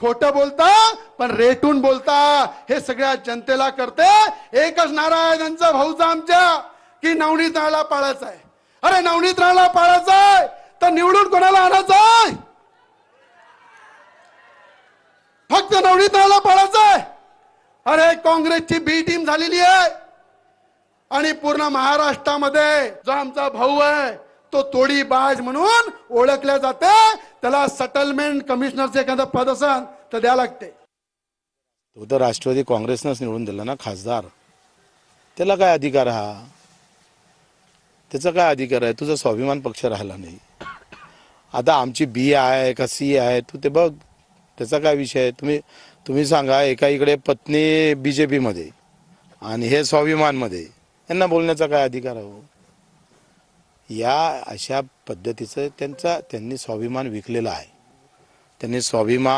खोटं बोलता पण रेटून बोलता. हे सगळ्या जनतेला करते. एकच नारा आहे त्यांचा भाऊचा आमच्या की नवनीत राहायला पाळायचा आहे. अरे नवनीत राहायला पाळायचा आहे? तर निवडून कोणाला आणायचं आहे? फक्त नवनीत राहायला पाळायचं आहे. अरे काँग्रेसची बी टीम झालेली आहे. आणि पूर्ण महाराष्ट्रामध्ये जो आमचा भाऊ आहे तो तोडी बाज म्हणून ओळखल्या जाते. त्याला सेटलमेंट कमिशनरचं एखादं पद असेल तर द्या लागते. तो तर राष्ट्रवादी काँग्रेसनंच निवडून दिला ना खासदार. त्याला काय अधिकार हा? त्याचा काय अधिकार आहे? तुझा स्वाभिमान पक्ष राहिला नाही. आता आमची बी आहे का सी आहे? तू ते बघ. त्याचा काय विषय आहे? तुम्ही तुम्ही सांगा एका इकडे पत्नी बी जे पीमध्ये आणि हे स्वाभिमानमध्ये. यांना बोलण्याचा काय अधिकार आहे हो? या अशा पद्धतीचं त्यांचा त्यांनी स्वाभिमान विकलेला आहे. त्यांनी स्वाभिमान